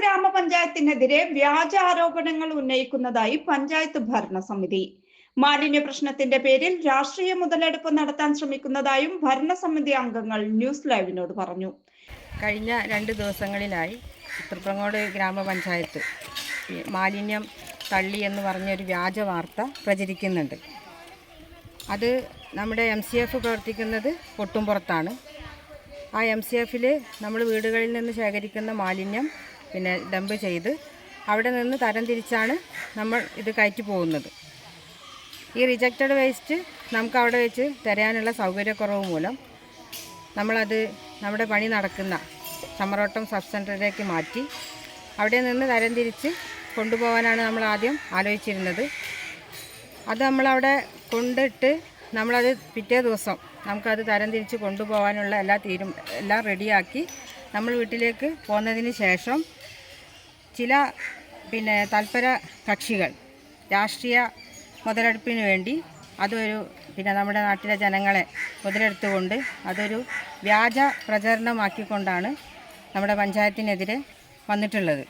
ഗ്രാമപഞ്ചായത്തിനെതിരെ വ്യാജ ആരോപണങ്ങൾ ഉന്നയിക്കുന്നതായി പഞ്ചായത്ത് ഭരണസമിതി. മാലിന്യ പ്രശ്നത്തിന്റെ പേരിൽ രാഷ്ട്രീയ മുതലെടുപ്പ് നടത്താൻ ശ്രമിക്കുന്നതായും ഭരണസമിതി അംഗങ്ങൾ ന്യൂസ് ലൈവിനോട് പറഞ്ഞു. കഴിഞ്ഞ രണ്ട് ദിവസങ്ങളിലായി തൃപ്രങ്ങോട് ഗ്രാമപഞ്ചായത്ത് മാലിന്യം തള്ളി എന്ന് പറഞ്ഞൊരു വ്യാജ വാർത്ത പ്രചരിക്കുന്നുണ്ട്. അത് നമ്മുടെ എം സി എഫ് പ്രവർത്തിക്കുന്നത് പൊട്ടുംപുറത്താണ് ആ എം സി എഫിൽ നമ്മൾ വീടുകളിൽ നിന്ന് ശേഖരിക്കുന്ന മാലിന്യം പിന്നെ ഡംപ് ചെയ്ത് അവിടെ നിന്ന് തരം തിരിച്ചാണ് നമ്മൾ ഇത് കയറ്റി പോകുന്നത്. ഈ റിജക്റ്റഡ് വേസ്റ്റ് നമുക്ക് അവിടെ വെച്ച് തരാനുള്ള സൗകര്യക്കുറവ് മൂലം നമ്മളത് നമ്മുടെ പണി നടക്കുന്ന ചമറോട്ടം സബ് സെന്ററിലേക്ക് മാറ്റി അവിടെ നിന്ന് തരം തിരിച്ച് കൊണ്ടുപോകാനാണ് നമ്മൾ ആദ്യം ആലോചിച്ചിരുന്നത്. അത് നമ്മളവിടെ കൊണ്ടിട്ട് നമ്മളത് പിറ്റേ ദിവസം നമുക്കത് തരംതിരിച്ച് കൊണ്ടുപോകാനുള്ള എല്ലാ തീരും എല്ലാം റെഡിയാക്കി നമ്മൾ വീട്ടിലേക്ക് പോകുന്നതിന് ശേഷം ചില പിന്നെ തൽപര കക്ഷികൾ രാഷ്ട്രീയ മുതലെടുപ്പിന് വേണ്ടി അതൊരു പിന്നെ നമ്മുടെ നാട്ടിലെ ജനങ്ങളെ മുതലെടുത്തുകൊണ്ട് അതൊരു വ്യാജ പ്രചരണമാക്കിക്കൊണ്ടാണ് നമ്മുടെ പഞ്ചായത്തിനെതിരെ വന്നിട്ടുള്ളത്.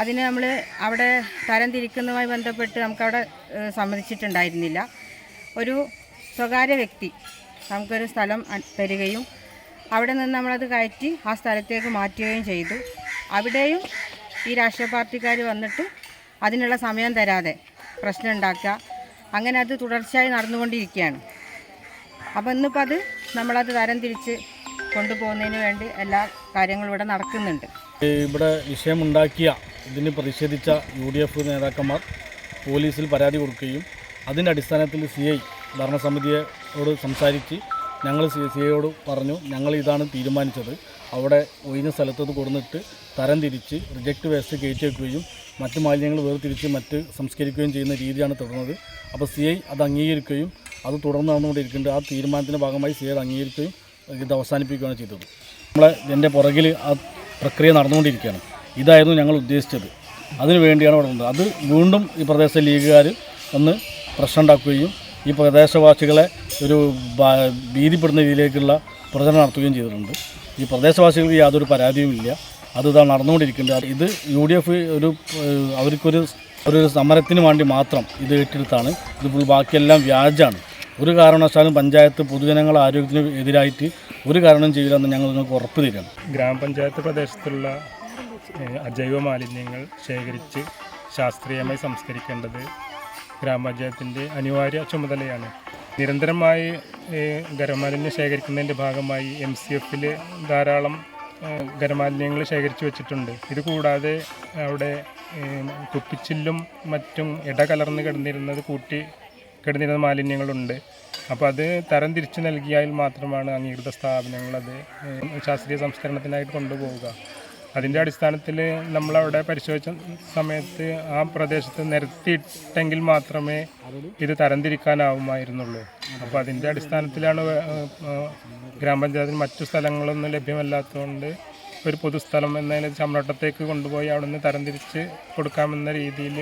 അതിന് നമ്മൾ അവിടെ തരംതിരിക്കുന്നതുമായി ബന്ധപ്പെട്ട് നമുക്കവിടെ സമ്മതിച്ചിട്ടുണ്ടായിരുന്നില്ല. ഒരു സ്വകാര്യ വ്യക്തി നമുക്കൊരു സ്ഥലം തരികയും അവിടെ നിന്ന് നമ്മളത് കയറ്റി ആ സ്ഥലത്തേക്ക് മാറ്റുകയും ചെയ്തു. അവിടെയും ഈ രാഷ്ട്രീയ പാർട്ടിക്കാർ വന്നിട്ട് അതിനുള്ള സമയം തരാതെ പ്രശ്നം ഉണ്ടാക്കുക. അങ്ങനെ അത് തുടർച്ചയായി നടന്നുകൊണ്ടിരിക്കുകയാണ്. അപ്പോൾ ഇന്നിപ്പോൾ അത് നമ്മളത് തരം തിരിച്ച് കൊണ്ടുപോകുന്നതിന് വേണ്ടി എല്ലാ കാര്യങ്ങളും ഇവിടെ നടക്കുന്നുണ്ട്. ഇവിടെ വിഷയമുണ്ടാക്കിയ ഇതിന് പ്രതിഷേധിച്ച യു ഡി എഫ് നേതാക്കന്മാർ പോലീസിൽ പരാതി കൊടുക്കുകയും അതിന്റെ അടിസ്ഥാനത്തിൽ സി ഐ ഭരണസമിതിയോട് സംസാരിച്ച് ഞങ്ങൾ സി സി ഐയോട് പറഞ്ഞു ഞങ്ങൾ ഇതാണ് തീരുമാനിച്ചത്. അവിടെ ഒഴിഞ്ഞ സ്ഥലത്തത് കൊടുന്നിട്ട് തരം തിരിച്ച് റിജക്റ്റ് വേസ്റ്റ് കയറ്റി വെക്കുകയും മറ്റ് മാലിന്യങ്ങൾ വേർതിരിച്ച് മറ്റ് സംസ്കരിക്കുകയും ചെയ്യുന്ന രീതിയാണ് തുടർന്നത്. അപ്പോൾ സി ഐ അത് അംഗീകരിക്കുകയും അത് തുടർന്ന് നടന്നുകൊണ്ടിരിക്കുന്നുണ്ട്. ആ തീരുമാനത്തിന്റെ ഭാഗമായി സി ഐ അത് അംഗീകരിക്കുകയും ഇത് അവസാനിപ്പിക്കുകയാണ് ചെയ്തത്. നമ്മളെ ഇതിന്റെ പുറകിൽ ആ പ്രക്രിയ നടന്നുകൊണ്ടിരിക്കുകയാണ്. ഇതായിരുന്നു ഞങ്ങൾ ഉദ്ദേശിച്ചത്. അതിനു വേണ്ടിയാണ് വന്നത്. അത് വീണ്ടും ഈ പ്രദേശ ലീഗുകാർ ഒന്ന് പ്രശ്നം ഉണ്ടാക്കുകയും ഈ പ്രദേശവാസികളെ ഒരു ഭീതിപ്പെടുന്ന രീതിയിലേക്കുള്ള പ്രചരണം നടത്തുകയും ചെയ്തിട്ടുണ്ട്. ഈ പ്രദേശവാസികൾക്ക് യാതൊരു പരാതിയുമില്ല അത് ഇതാ നടന്നുകൊണ്ടിരിക്കുന്നുണ്ട്. ഇത് യു ഡി എഫ് ഒരു അവർക്കൊരു ഒരു സമരത്തിന് വേണ്ടി മാത്രം ഇത് ഏറ്റെടുത്താണ്. ഇത് ബാക്കിയെല്ലാം വ്യാജാണ് ഒരു കാരണവശാലും പഞ്ചായത്ത് പൊതുജനങ്ങളുടെ ആരോഗ്യത്തിന് എതിരായിട്ട് ഒരു കാരണം ചെയ്യില്ലെന്ന് ഞങ്ങൾ നിങ്ങൾക്ക് ഉറപ്പ് തരികയാണ്. ഗ്രാമപഞ്ചായത്ത് പ്രദേശത്തുള്ള അജൈവ മാലിന്യങ്ങൾ ശേഖരിച്ച് ശാസ്ത്രീയമായി സംസ്കരിക്കേണ്ടത് ഗ്രാമപഞ്ചായത്തിന്റെ അനിവാര്യ ചുമതലയാണ്. നിരന്തരമായി ഖരമാലിന്യം ശേഖരിക്കുന്നതിന്റെ ഭാഗമായി എം സി എഫിൽ ധാരാളം ഖരമാലിന്യങ്ങൾ ശേഖരിച്ചു വെച്ചിട്ടുണ്ട്. ഇത് കൂടാതെ അവിടെ കുപ്പിച്ചില്ലും മറ്റും ഇടകലർന്ന് കിടന്നിരുന്നത് കൂട്ടി കിടന്നിരുന്ന മാലിന്യങ്ങളുണ്ട്. അപ്പോൾ അത് തരം തിരിച്ചു നൽകിയാൽ മാത്രമാണ് അംഗീകൃത സ്ഥാപനങ്ങൾ അത് ശാസ്ത്രീയ സംസ്കരണത്തിനായിട്ട് കൊണ്ടുപോവുക. അതിന്റെ അടിസ്ഥാനത്തിൽ നമ്മളവിടെ പരിശോധിച്ച സമയത്ത് ആ പ്രദേശത്ത് നിരത്തിയിട്ടെങ്കിൽ മാത്രമേ ഇത് തരംതിരിക്കാനാവുമായിരുന്നുള്ളൂ. അപ്പോൾ അതിന്റെ അടിസ്ഥാനത്തിലാണ് ഗ്രാമപഞ്ചായത്തിന് മറ്റു സ്ഥലങ്ങളൊന്നും ലഭ്യമല്ലാത്തതുകൊണ്ട് ഒരു പൊതുസ്ഥലം എന്നതിൽ ചമ്രട്ടത്തേക്ക് കൊണ്ടുപോയി അവിടെ നിന്ന് തരംതിരിച്ച് കൊടുക്കാമെന്ന രീതിയിൽ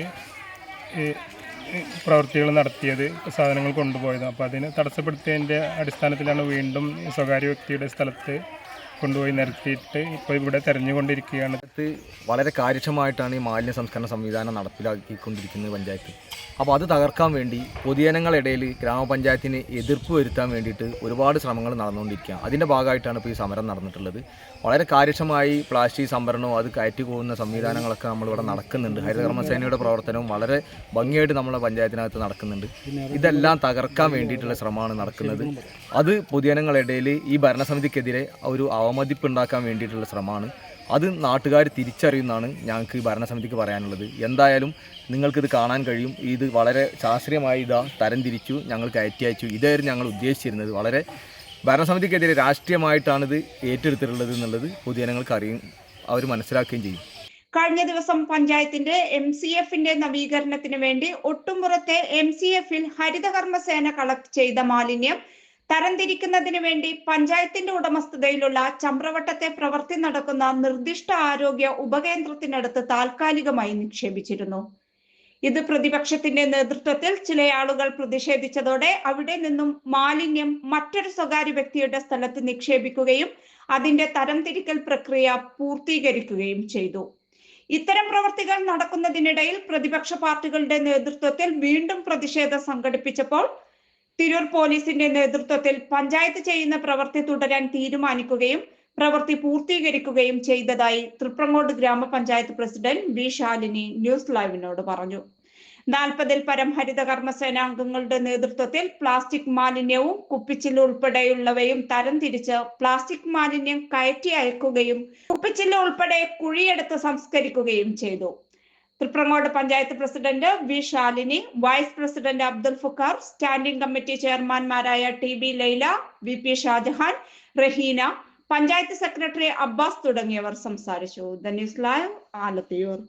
പ്രവൃത്തികൾ നടത്തിയത് സാധനങ്ങൾ കൊണ്ടുപോയത്. അപ്പോൾ അതിന് തടസ്സപ്പെടുത്തിയതിന്റെ അടിസ്ഥാനത്തിലാണ് വീണ്ടും സ്വകാര്യ വ്യക്തിയുടെ സ്ഥലത്ത് കൊണ്ടുപോയി നിർത്തിയിട്ട് ഇപ്പോൾ ഇവിടെ തെരഞ്ഞുകൊണ്ടിരിക്കുകയാണ്. വളരെ കാര്യക്ഷമമായിട്ടാണ് ഈ മാലിന്യ സംസ്കരണ സംവിധാനം നടപ്പിലാക്കിക്കൊണ്ടിരിക്കുന്നത് പഞ്ചായത്ത്. അപ്പോൾ അത് തകർക്കാൻ വേണ്ടി പൊതുജനങ്ങളിടയിൽ ഗ്രാമപഞ്ചായത്തിന് എതിർപ്പ് വരുത്താൻ വേണ്ടിയിട്ട് ഒരുപാട് ശ്രമങ്ങൾ നടന്നുകൊണ്ടിരിക്കുക അതിന്റെ ഭാഗമായിട്ടാണ് ഇപ്പോൾ ഈ സമരം നടന്നിട്ടുള്ളത്. വളരെ കാര്യക്ഷമമായി പ്ലാസ്റ്റിക് സംഭരണവും അത് കയറ്റി പോകുന്ന സംവിധാനങ്ങളൊക്കെ നമ്മളിവിടെ നടക്കുന്നുണ്ട്. ഹരിതകർമ്മസേനയുടെ പ്രവർത്തനവും വളരെ ഭംഗിയായിട്ട് നമ്മളെ പഞ്ചായത്തിനകത്ത് നടക്കുന്നുണ്ട്. ഇതെല്ലാം തകർക്കാൻ വേണ്ടിയിട്ടുള്ള ശ്രമമാണ് നടക്കുന്നത്. അത് പൊതുജനങ്ങളിടയിൽ ഈ ഭരണസമിതിക്കെതിരെ ഒരു അവമതിപ്പ് ഉണ്ടാക്കാൻ വേണ്ടിയിട്ടുള്ള ശ്രമമാണ്. അത് നാട്ടുകാർ തിരിച്ചറിയുന്നതാണ് ഞങ്ങൾക്ക് ഈ ഭരണസമിതിക്ക് പറയാനുള്ളത്. എന്തായാലും നിങ്ങൾക്കിത് കാണാൻ കഴിയും. ഇത് വളരെ ശാസ്ത്രീയമായി ഇതാ തരംതിരിച്ചു ഞങ്ങൾ കയറ്റി അയച്ചു ഇതായിരുന്നു ഞങ്ങൾ ഉദ്ദേശിച്ചിരുന്നത്. വളരെ ഭരണസമിതിക്കെതിരെ രാഷ്ട്രീയമായിട്ടാണ് ഇത് ഏറ്റെടുത്തിട്ടുള്ളത് എന്നുള്ളത് പൊതുജനങ്ങൾക്ക് അറിയും അവർ മനസ്സിലാക്കുകയും ചെയ്യും. കഴിഞ്ഞ ദിവസം പഞ്ചായത്തിന്റെ എം സി എഫിന്റെ നവീകരണത്തിന് വേണ്ടി ഒട്ടുംപുറത്തെ എം സി എഫിൽ ഹരിതകർമ്മസേന കളക്ട് ചെയ്ത മാലിന്യം തരംതിരിക്കുന്നതിന് വേണ്ടി പഞ്ചായത്തിന്റെ ഉടമസ്ഥതയിലുള്ള ചമ്രവട്ടത്തെ പ്രവർത്തി നടക്കുന്ന നിർദ്ദിഷ്ട ആരോഗ്യ ഉപകേന്ദ്രത്തിനടുത്ത് താൽക്കാലികമായി നിക്ഷേപിച്ചിരുന്നു. ഇത് പ്രതിപക്ഷത്തിന്റെ നേതൃത്വത്തിൽ ചില ആളുകൾ പ്രതിഷേധിച്ചതോടെ അവിടെ നിന്നും മാലിന്യം മറ്റൊരു സ്വകാര്യ വ്യക്തിയുടെ സ്ഥലത്ത് നിക്ഷേപിക്കുകയും അതിന്റെ തരംതിരിക്കൽ പ്രക്രിയ പൂർത്തീകരിക്കുകയും ചെയ്തു. ഇത്തരം പ്രവർത്തികൾ നടക്കുന്നതിനിടയിൽ പ്രതിപക്ഷ പാർട്ടികളുടെ നേതൃത്വത്തിൽ വീണ്ടും പ്രതിഷേധം സംഘടിപ്പിച്ചപ്പോൾ തിരൂർ പോലീസിന്റെ നേതൃത്വത്തിൽ പഞ്ചായത്ത് ചെയ്യുന്ന പ്രവൃത്തി തുടരാൻ തീരുമാനിക്കുകയും പ്രവൃത്തി പൂർത്തീകരിക്കുകയും ചെയ്തതായി തൃപ്രങ്ങോട് ഗ്രാമപഞ്ചായത്ത് പ്രസിഡന്റ് ബി ശാലിനി ന്യൂസ് ലൈവിനോട് പറഞ്ഞു. നാൽപ്പതിൽ പരം ഹരിത കർമ്മസേന അംഗങ്ങളുടെ നേതൃത്വത്തിൽ പ്ലാസ്റ്റിക് മാലിന്യവും ഉൾപ്പെടെയുള്ളവയും തരംതിരിച്ച് പ്ലാസ്റ്റിക് മാലിന്യം കയറ്റി അയക്കുകയും കുപ്പിച്ചില്ല് ഉൾപ്പെടെ കുഴിയെടുത്ത് സംസ്കരിക്കുകയും ചെയ്തു. Thriprangode panchayat president V Shalini vice president Abdul Fukhar standing committee ചെയർമാൻമാരായ T B Laila V P Shahjahan Raheena panchayat secretary Abbas തുടങ്ങിയവർ സംസാരിച്ചു. The news live Alathiyur.